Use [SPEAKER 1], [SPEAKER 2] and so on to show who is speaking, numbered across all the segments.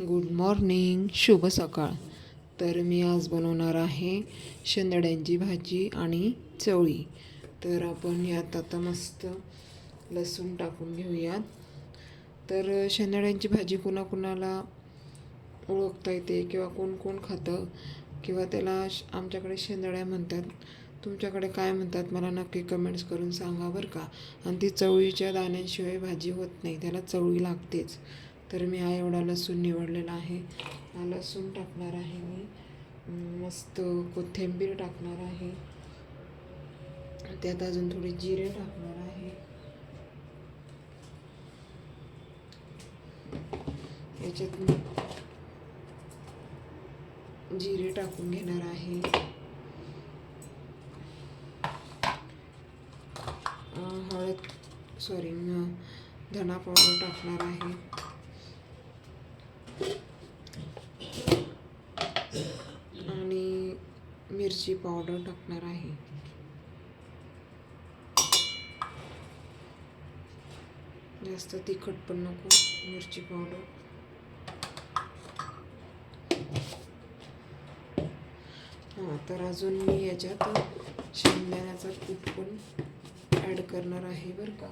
[SPEAKER 1] Good morning शुभ सकाळ. तर मी आज बनवणार आहे शेंदड्यांची भाजी आणि चवळी. तर आपण यात आता मस्त लसूण टाकून घेऊयात. तर शेंदड्यांची भाजी कुणाकुणाला ओळखता येते किंवा कोण कोण खातं किंवा त्याला आमच्याकडे शेंदड्या म्हणतात. तुमच्याकडे काय म्हणतात मला नक्की कमेंट्स करून सांगा बरं का? आणि ती चवळीच्या दाण्यांशिवाय भाजी होत नाही त्याला चवळी लागतेच. तर मी हा एवढा लसूण निवडलेला आहे. हा लसूण टाकणार आहे मी. मस्त कोथिंबीर टाकणार आहे. त्यात अजून थोडे जिरे टाकणार आहे. याच्यात मी जिरे टाकून घेणार आहे. हळद सॉरी धना पावडर टाकणार आहे आणि मिरची पावडर टाकणार आहे. जास्त तिखट पण नको मिरची पावडर हां तर अजून मी याच्यात शेंगदाण्याचा कूट पण ॲड करणार आहे बरं का.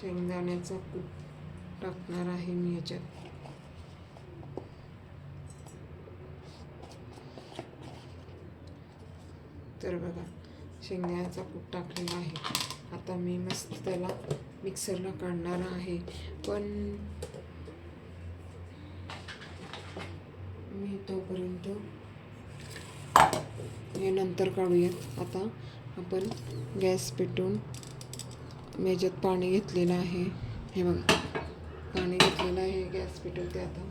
[SPEAKER 1] शेंगदाण्याचा कूट टाकणार आहे मी याच्यात. तर बघा शेंगदाण्याचा कूट टाकलेला आहे. आता मी मस्त त्याला मिक्सरला काढणार आहे. पण मी तोपर्यंत हे नंतर काढूयात. आता आपण गॅस पेटवून मी याच्यात पाणी घेतलेलं आहे. हे बघा. पाणी घेतलेलं आहे गॅस पेटवते आता.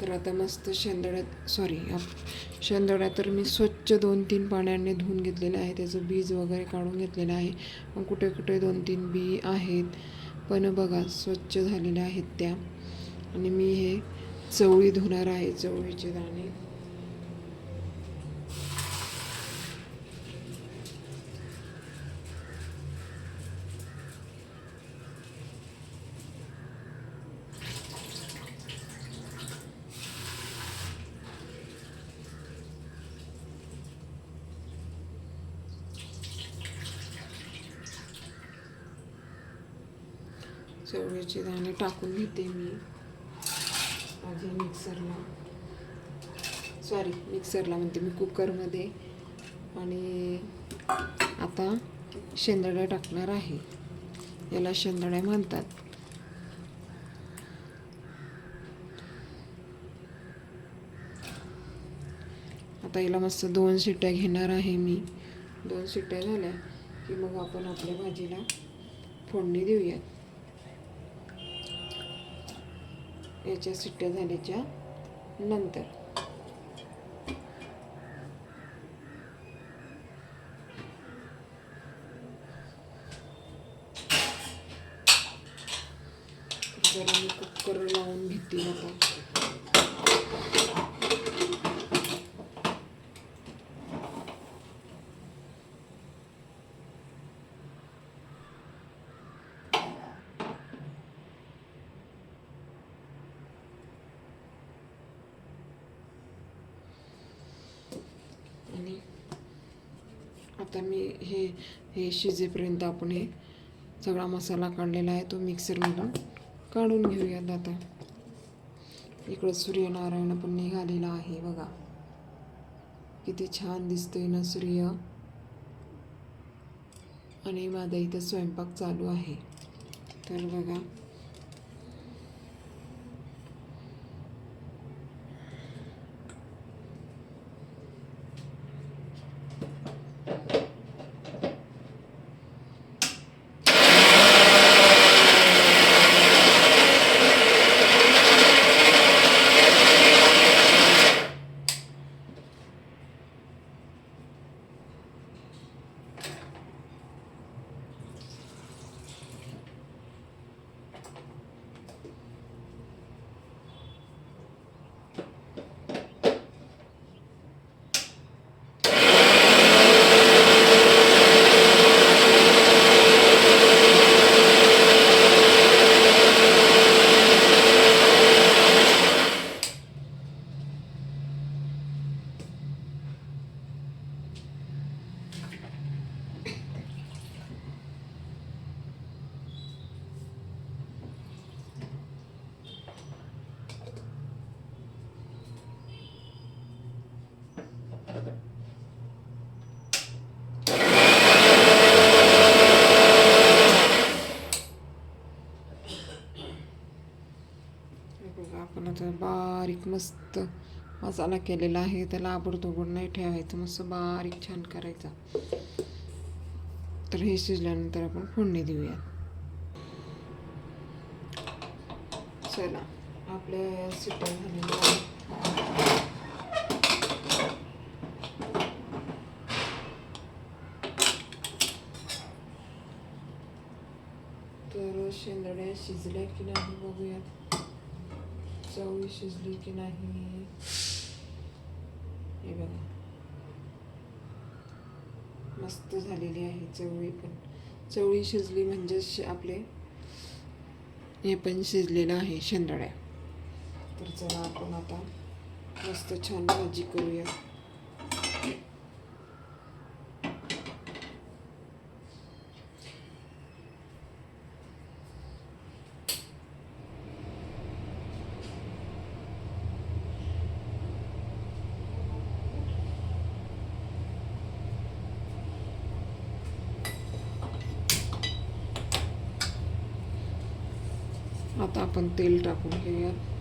[SPEAKER 1] तर आता मस्त शेंदड्यात सॉरी शेंदड्या तर मी स्वच्छ दोन तीन पाण्याने धुवून घेतलेलं आहे. त्याचं बीज वगैरे काढून घेतलेलं आहे. मग कुठे कुठे दोन तीन बी आहेत. पण बघा स्वच्छ झालेल्या आहेत त्या. आणि मी हे चवळी धुणार आहे चवळीचे दाणे. चवळीचे दाणे टाकून घेते मी. माझ्या मिक्सरला सॉरी मिक्सरला म्हणते मी कुकरमध्ये आणि आता शेंदड्या टाकणार आहे. याला शेंदड्या म्हणतात. आता याला मस्त दोन शिट्ट्या घेणार आहे मी. दोन शिट्ट्या झाल्या की मग आपण आपल्या भाजीला फोडणी देऊयात. याच्या सुट्ट्या झाल्याच्यानंतर तर जरा मी कुकर लावून घेते आता आणि आता मी हे हे शिजेपर्यंत आपण हे सगळा मसाला काढलेला आहे तो मिक्सरमधून काढून घेऊयात आता. इकडं सूर्यनारायण पण निघालेला आहे बघा. किती छान दिसतोय ना सूर्य. आणि माझा इथं स्वयंपाक चालू आहे. तर बघा. मस्त मसाला केलेला आहे. त्याला आबडतोबड नाही ठेवायचं. मस्त बारीक छान करायचा. तर हे शिजल्यानंतर आपण फोडणी देऊया चला आपल्या सुट्ट्या झालेल्या तर शेंदड्या शिजल्या की नाही बघूयात. चवळी शिजली की नाही. हे बघा. मस्त झालेली आहे चवळी पण. चवळी शिजली म्हणजे आपले हे पण शिजलेलं आहे शेंदड्या. तर चला आपण आता मस्त छान भाजी करूया. आता आपण तेल टाकून घेऊयात.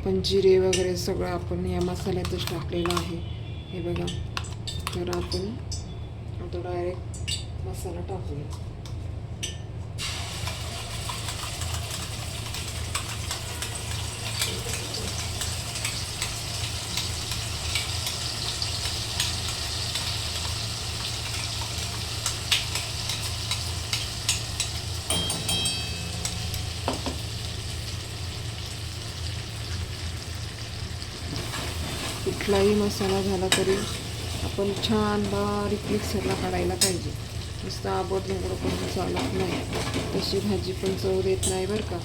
[SPEAKER 1] आपण जिरे वगैरे सगळं आपण या मसाल्यातच टाकलेलं आहे. हे बघा. तर आपण आता डायरेक्ट मसाला टाकूया. कुठलाही मसाला झाला तरी आपण छान बारीक मिक्सरला काढायला पाहिजे. नुसतं आबड नगड करून चालत नाही. तशी भाजी पण चव देत नाही बरं का.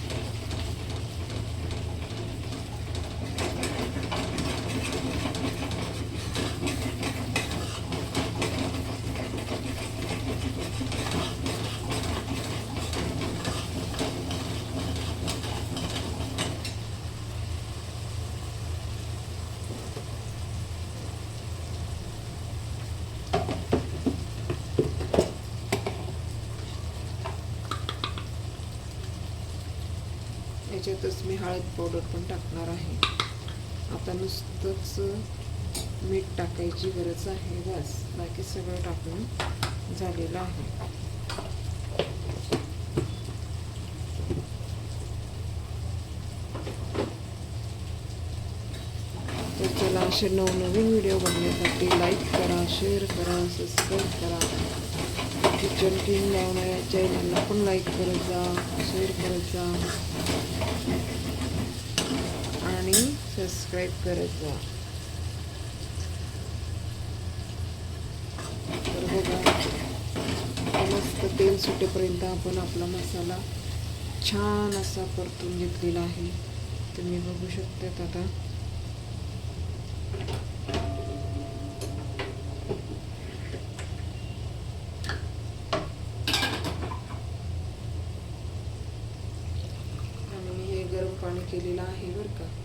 [SPEAKER 1] याच्यातच मी हळद पावडर पण टाकणार आहे. आता नुसतंच मीठ टाकायची गरज आहे बस. बाकी सगळं टाकून झालेलं आहे. तर चला असे नवनवीन व्हिडिओ बघण्यासाठी लाईक करा शेअर करा सबस्क्राईब करा. किचन किंग लावणाऱ्या चॅनलला पण लाईक करत जा शेअर करत जा. आणि सबस्क्राईब करत जा तर बघा मस्त तेल सुटेपर्यंत आपण आपला मसाला छान असा परतून घेतलेला आहे. तुम्ही बघू शकतात आता. आणि हे गरम पाणी केलेलं आहे बरं का.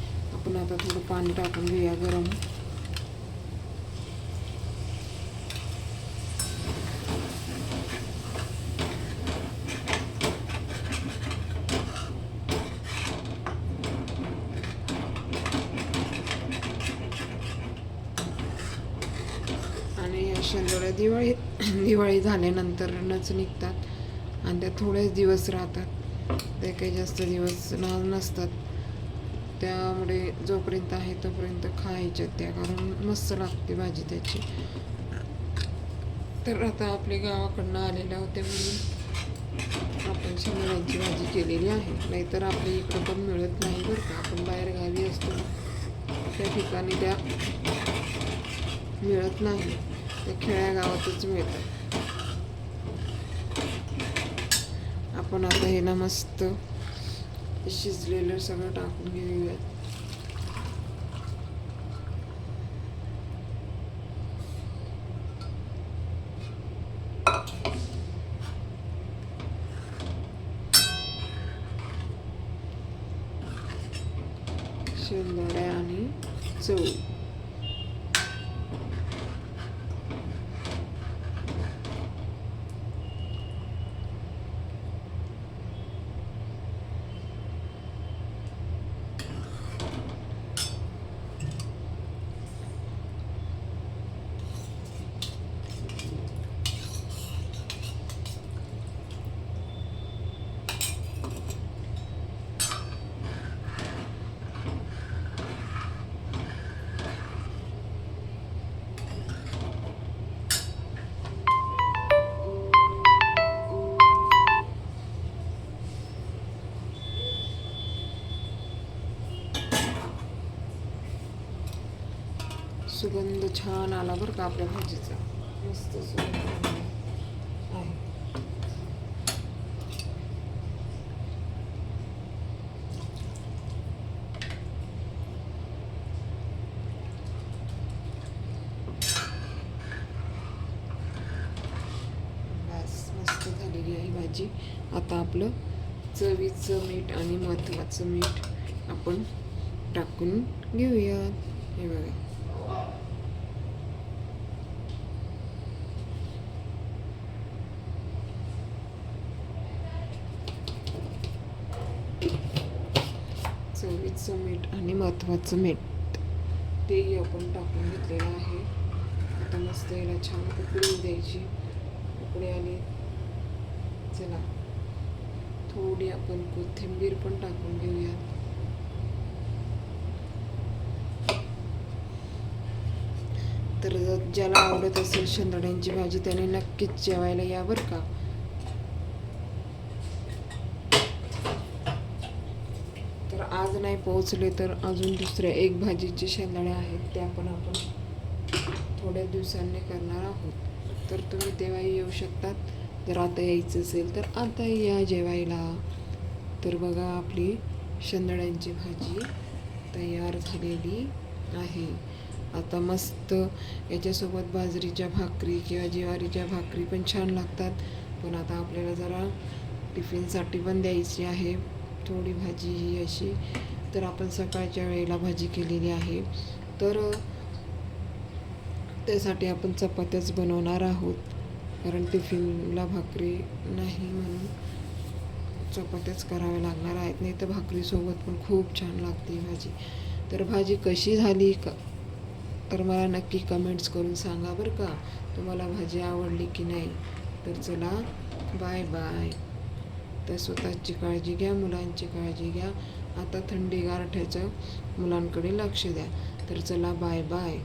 [SPEAKER 1] आपण आता थोडं पाणी टाकून घेऊया गरम. आणि या शेंदोळ्या दिवाळी दिवाळी झाल्यानंतर नच निघतात. आणि त्या थोडेच दिवस राहतात. ते काही जास्त दिवस नसतात. त्यामुळे जोपर्यंत आहे तोपर्यंत खायच्या त्या कारण मस्त लागते भाजी त्याची. तर आता आपले गावाकडनं आलेल्या होत्या म्हणून आपण शेंगदाण्याची भाजी केलेली आहे. नाहीतर आपल्या इकडं पण मिळत नाही बरं का. आपण बाहेर गावी असतो. त्या ठिकाणी त्या मिळत नाही. त्या खेड्या गावातच मिळतात. आपण आता हे ना मस्त शिजलेलं सगळं टाकून घेऊयात शेंगदाण्या आणि चवळी सुगंध छान आला बरं का आपल्या भाजीचा. मस्त सुगंध. आहे बस मस्त झालेली आहे भाजी. आता आपलं चवीचं मीठ आणि महत्त्वाचं मीठ आपण टाकून घेऊयात. हे बघा चवीचं मीठ आणि महत्त्वाचं मीठ. तेही आपण टाकून घेतलेलं आहे. आता मस्त याला छान उकळी द्यायची. उकळी आली चला थोडी आपण कोथिंबीर पण टाकून घेऊयात. तर ज्याला आवडत असेल शेंदड्यांची भाजी त्याने नक्कीच जेवायला या बरं का तर आज नाही पोहोचले तर अजून दुसऱ्या एक भाजीचे शेंदड्या आहेत त्या पण आपण थोड्या दिवसांनी करणार आहोत. तर तुम्ही तेव्हाही येऊ शकतात. जर आता यायचं असेल तर आता या जेवायला. तर बघा आपली शेंदड्यांची भाजी तयार झालेली आहे. आता मस्त याच्यासोबत बाजरीच्या भाकरी किंवा ज्वारीच्या भाकरी पण छान लागतात. पण आता आपल्याला जरा टिफिनसाठी पण द्यायची आहे. थोडी भाजी ही अशी तर आपण सकाळच्या वेळेला भाजी केलेली आहे तर त्यासाठी आपण चपात्याच बनवणार आहोत. कारण टिफिनला भाकरी नाही म्हणून चपात्याच कराव्या लागणार आहेत. नाही तर भाकरीसोबत पण खूप छान लागते भाजी. तर भाजी कशी झाली का? तर मला नक्की कमेंट्स करून सांगा बरं का. तुम्हाला भाजी आवडली की नाही? तर चला बाय बाय तर स्वतःची काळजी घ्या मुलांची काळजी घ्या. आता थंडी गारठ्याचं मुलांकडे लक्ष द्या. तर चला बाय बाय.